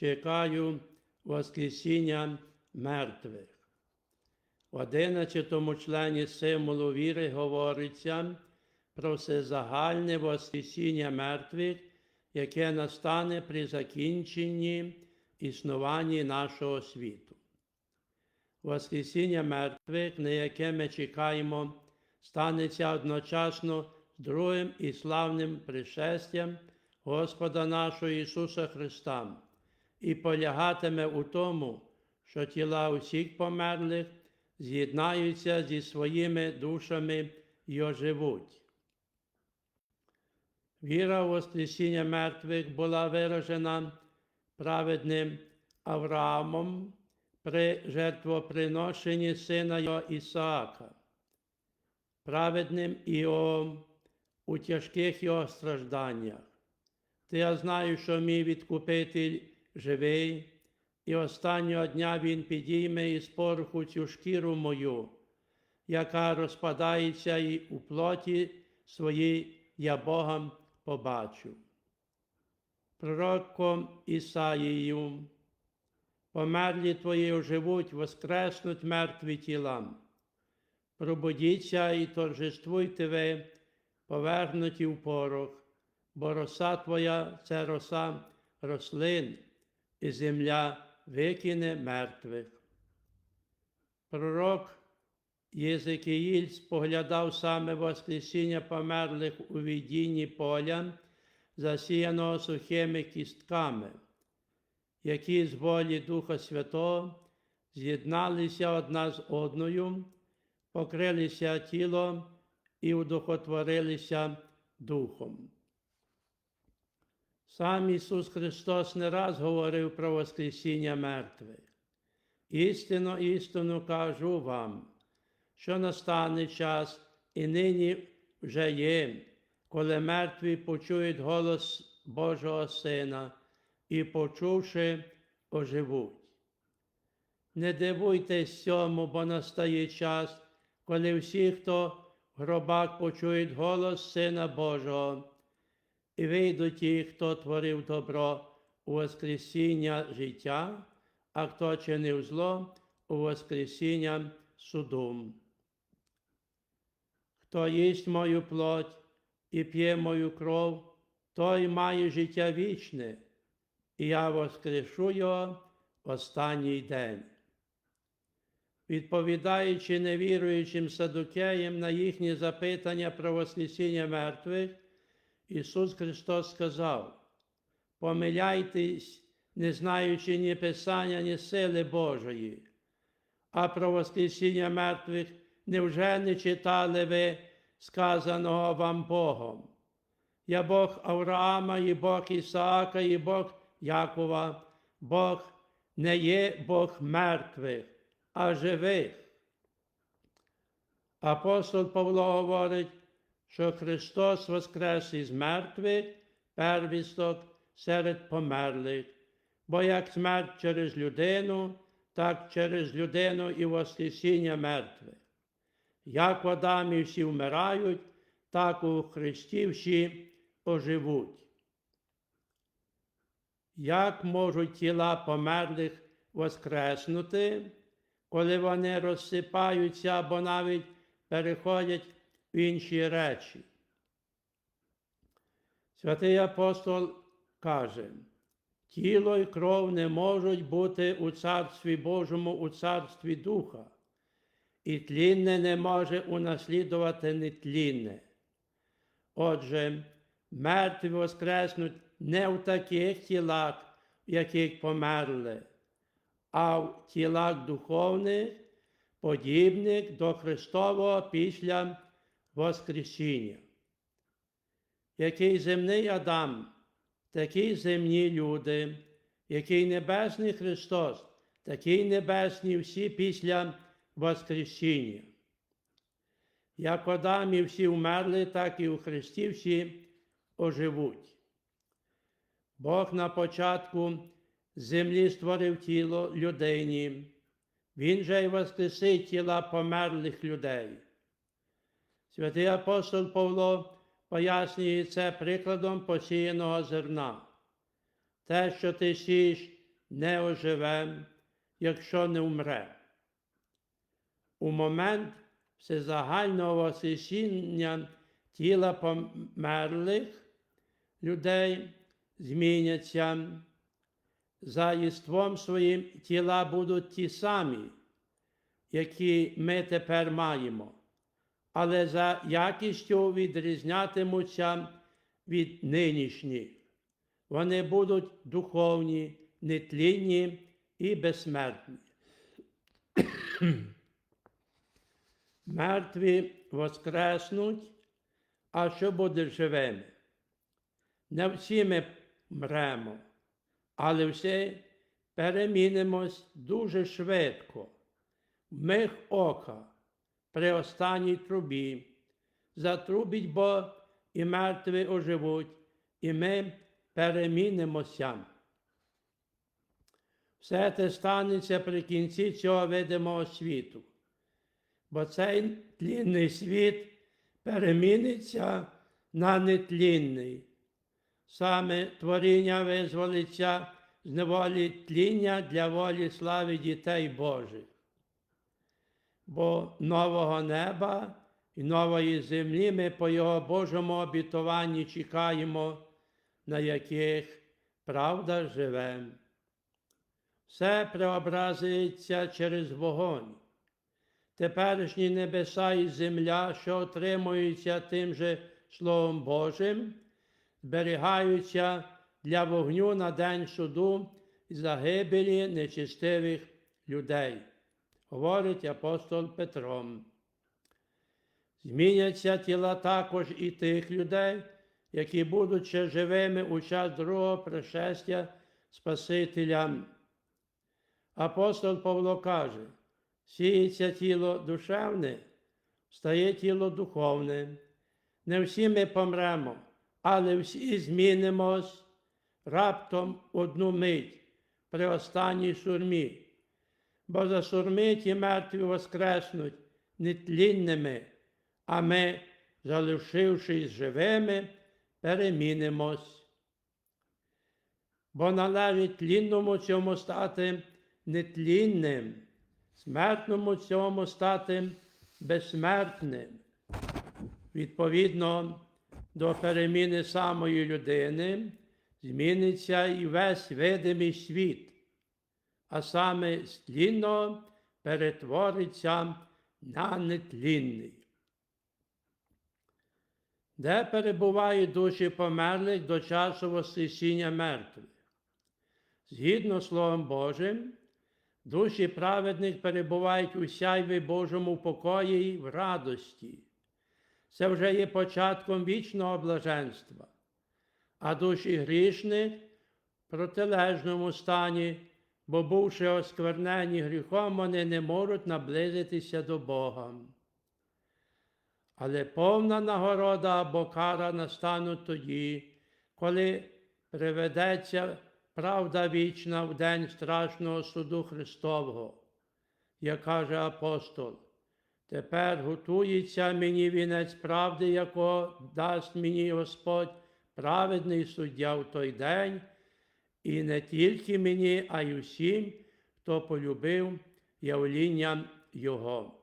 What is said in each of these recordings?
чекаю Воскресіння мертвих. В одинадцятому члені символу віри говориться про всезагальне Воскресіння мертвих, яке настане при закінченні існування нашого світу. Воскресіння мертвих, на яке ми чекаємо, станеться одночасно з другим і славним пришестям Господа нашого Ісуса Христа і полягатиме у тому, що тіла усіх померлих з'єднаються зі своїми душами і оживуть. Віра в Воскресіння мертвих була виражена праведним Авраамом при жертвоприношенні сина його Ісаака, праведним Іовом у тяжких його стражданнях. Та я знаю, що мій відкупитель живий, і останнього дня він підійме із пороху цю шкіру мою, яка розпадається і у плоті своїй я Богом побачу. Пророком Ісаїю, померлі твої оживуть, воскреснуть мертві тіла. Пробудіться і торжествуйте ви, повернуті в порох, бо роса твоя це роса рослин, і земля викине мертвих. Пророк Єзекіїль споглядав саме Воскресіння померлих у відінні поля, засіяного сухими кістками, які з волі Духа Святого з'єдналися одна з одною, покрилися тілом і удохотворилися духом. Сам Ісус Христос не раз говорив про Воскресіння мертвих. Істинно, істинно кажу вам, що настане час і нині вже є, коли мертві почують голос Божого Сина і, почувши, оживуть. Не дивуйтесь цьому, бо настає час, коли всі, хто в гробах почують голос Сина Божого, і вийдуть ті, хто творив добро у Воскресіння життя, а хто чинив зло у Воскресіння суду. Хто їсть мою плоть і п'є мою кров, той має життя вічне, і я воскрешу його в останній день. Відповідаючи невіруючим садукеям на їхні запитання про Воскресіння мертвих, Ісус Христос сказав: помиляйтесь, не знаючи ні Писання, ні сили Божої, а про Воскресіння мертвих невже не читали ви сказаного вам Богом? Я Бог Авраама, і Бог Ісаака, і Бог Якова, Бог не є Бог мертвих, а живих. Апостол Павло говорить, що Христос воскрес із мертвих, первісток серед померлих, бо як смерть через людину, так через людину і Воскресіння мертвих. Як в Адамі всі вмирають, так у Христі всі оживуть. Як можуть тіла померлих воскреснути, коли вони розсипаються або навіть переходять інші речі? Святий апостол каже, тіло і кров не можуть бути у Царстві Божому, у Царстві Духа, і тлінне не може унаслідувати нетлінне. Отже, мертві воскреснуть не в таких тілах, в яких померли, а в тілах духовних, подібних до Христового після Воскресіння. Який земний Адам, такі земні люди, який небесний Христос, такі небесні всі після Воскресіння. Як в Адамі всі вмерли, так і у Христі всі оживуть. Бог на початку землі створив тіло людині, Він же й воскресить тіла померлих людей. Святий апостол Павло пояснює це прикладом посіяного зерна. Те, що ти сієш не оживе, якщо не вмре. У момент всезагального воскресіння тіла померлих людей зміняться. За єством своїм тіла будуть ті самі, які ми тепер маємо, але за якістю відрізнятимуться від нинішніх. Вони будуть духовні, нетлінні і безсмертні. Мертві воскреснуть, а що буде живими? Не всі ми мремо, але всі перемінимось дуже швидко, в миг ока, при останній трубі. Затрубить Бог, і мертві оживуть, і ми перемінимося. Все це станеться при кінці цього видимого світу, бо цей тлінний світ переміниться на нетлінний. Саме творіння визволиться з неволі тління для волі слави дітей Божих. Бо нового неба і нової землі ми по Його Божому обітуванні чекаємо, на яких правда живе. Все преобразиться через вогонь. Теперішні небеса і земля, що отримуються тим же Словом Божим, зберігаються для вогню на день суду і загибелі нечистивих людей, говорить апостол Петро. Зміняться тіла також і тих людей, які будуть ще живими у час другого пришестя Спасителя. Апостол Павло каже, сіється тіло душевне, стає тіло духовне. Не всі ми помремо, але всі змінимось раптом одну мить при останній сурмі, бо за сурми ті мертві воскреснуть нетлінними, а ми, залишившись живими, перемінимось. Бо належить тлінному цьому стати нетлінним, смертному цьому стати безсмертним. Відповідно до переміни самої людини, зміниться і весь видимий світ, а саме з перетвориться на нетлінний. Де перебувають душі померлих до часу Воскресіння мертвих? Згідно Словом Божим, душі праведних перебувають у сяйві Божому покої і в радості. Це вже є початком вічного блаженства, а душі грішних в протилежному стані, бо, бувши осквернені гріхом, вони не можуть наблизитися до Бога. Але повна нагорода або кара настануть тоді, коли приведеться правда вічна в день страшного суду Христового, як каже апостол. Тепер готується мені вінець правди, якого дасть мені Господь, праведний суддя в той день, і не тільки мені, а й усім, хто полюбив явлінням Його.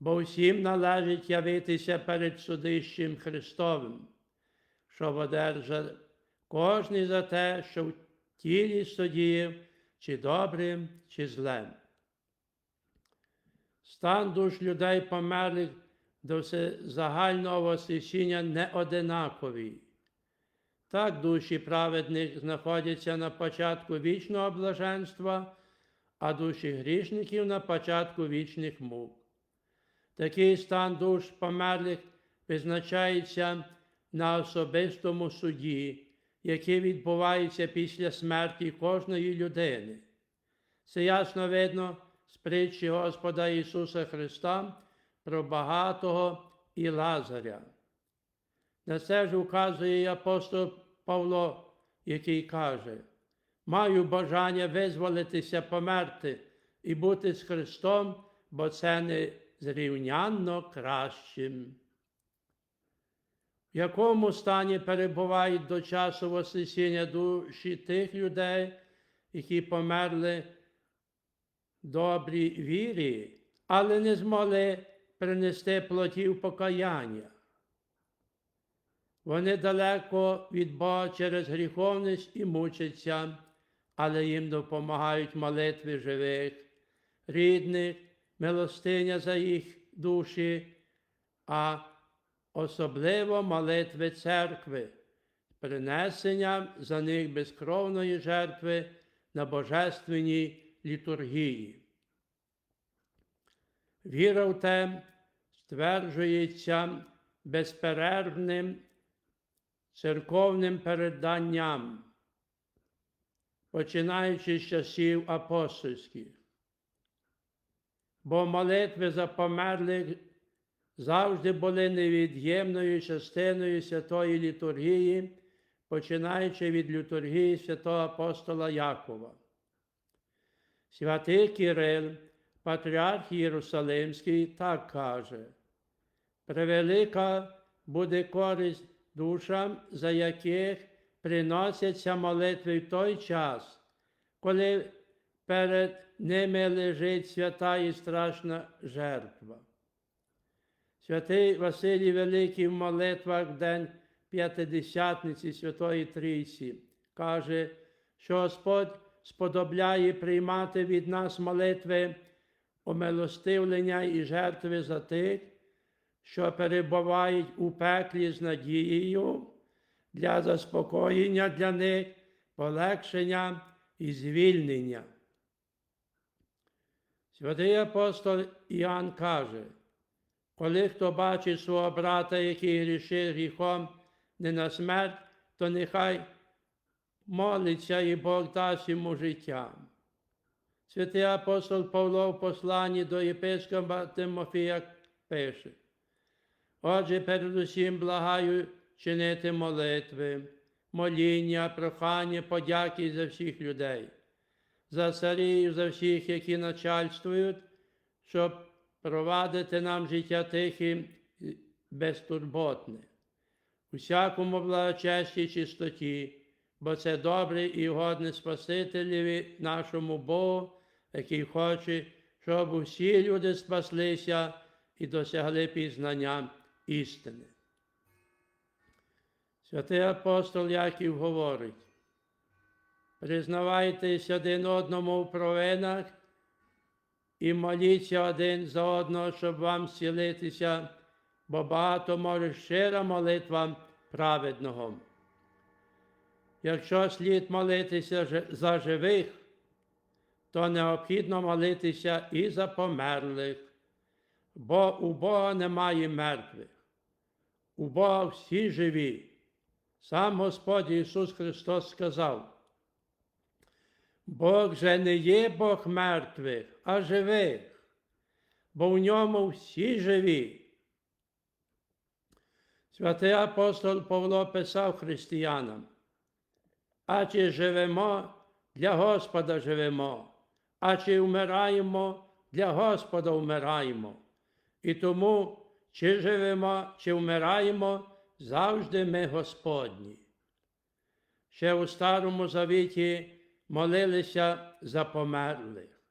Бо всім належить явитися перед судищем Христовим, щоб одержав кожний за те, що в тілі судів, чи добрим, чи злем. Стан душ людей померлих до загального воскресіння не одинаковий. Так душі праведних знаходяться на початку вічного блаженства, а душі грішників на початку вічних мук. Такий стан душ померлих визначається на особистому суді, який відбувається після смерті кожної людини. Це ясно видно з притчі Господа Ісуса Христа про багатого і Лазаря. На це ж указує і апостол Павло, який каже, маю бажання визволитися померти і бути з Христом, бо це не зрівнянно кращим. В якому стані перебувають до часу Воскресіння душі тих людей, які померли добрій вірі, але не змогли принести плодів покаяння. Вони далеко від Бога через гріховність і мучаться, але їм допомагають молитви живих, рідних, милостиня за їх душі, а особливо молитви церкви, з принесенням за них безкровної жертви на божественній літургії. Віра в те стверджується безперервним церковним переданням, починаючи з часів апостольських. Бо молитви за померлих завжди були невід'ємною частиною святої літургії, починаючи від літургії святого апостола Якова. Святий Кирил, патріарх Єрусалимський, так каже: превелика буде користь душам, за яких приносяться молитви в той час, коли перед ними лежить свята і страшна жертва. Святий Василій Великий в молитвах в День П'ятидесятниці Святої Трійці каже, що Господь сподобляє приймати від нас молитви омилостивлення і жертви за тих, що перебувають у пеклі з надією для заспокоєння для них, полегшення і звільнення. Святий апостол Іоанн каже, коли хто бачить свого брата, який грішить гріхом не на смерть, то нехай молиться і Бог дасть йому життя. Святий апостол Павло в посланні до єпископа Тимофія пише. Отже, передусім благаю чинити молитви, моління, прохання, подяки за всіх людей, за царів, за всіх, які начальствують, щоб провадити нам життя тихе безтурботне, у всякому благочесті чистоті, бо це добре і годне Спасителеві нашому Богу, який хоче, щоб усі люди спаслися і досягли пізнання істини. Святий апостол Яків говорить, признавайтесь один одному в провинах і моліться один за одного, щоб вам зцілитися, бо багато може щира молитва праведного. Якщо слід молитися за живих, то необхідно молитися і за померлих, бо у Бога немає мертвих. Бога всі живі. Сам Господь Ісус Христос сказав, Бог же не є Бог мертвих, а живих, бо в ньому всі живі. Святий апостол Павло писав християнам, а чи живемо, для Господа живемо, а чи вмираємо, для Господа вмираємо. І тому, чи живемо, чи вмираємо, завжди ми Господні. Ще у Старому Завіті молилися за померлих.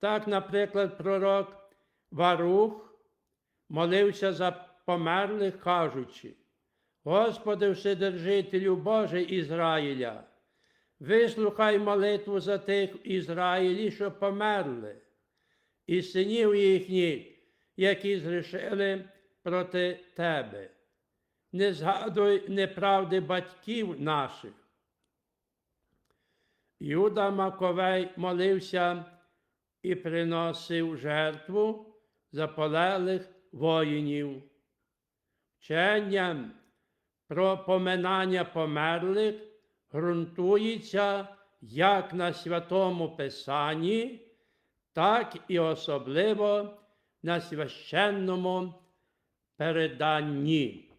Так, наприклад, пророк Варух молився за померлих, кажучи, Господи Вседержителю Боже Ізраїля, вислухай молитву за тих в Ізраїлі, що померли, і синів їхніх, які зрішили проти Тебе. Не згадуй неправди батьків наших. Юда Маковей молився і приносив жертву заполелих воїнів. Вченням про поминання померлих ґрунтується як на святому Писанні, так і особливо на священному переданні.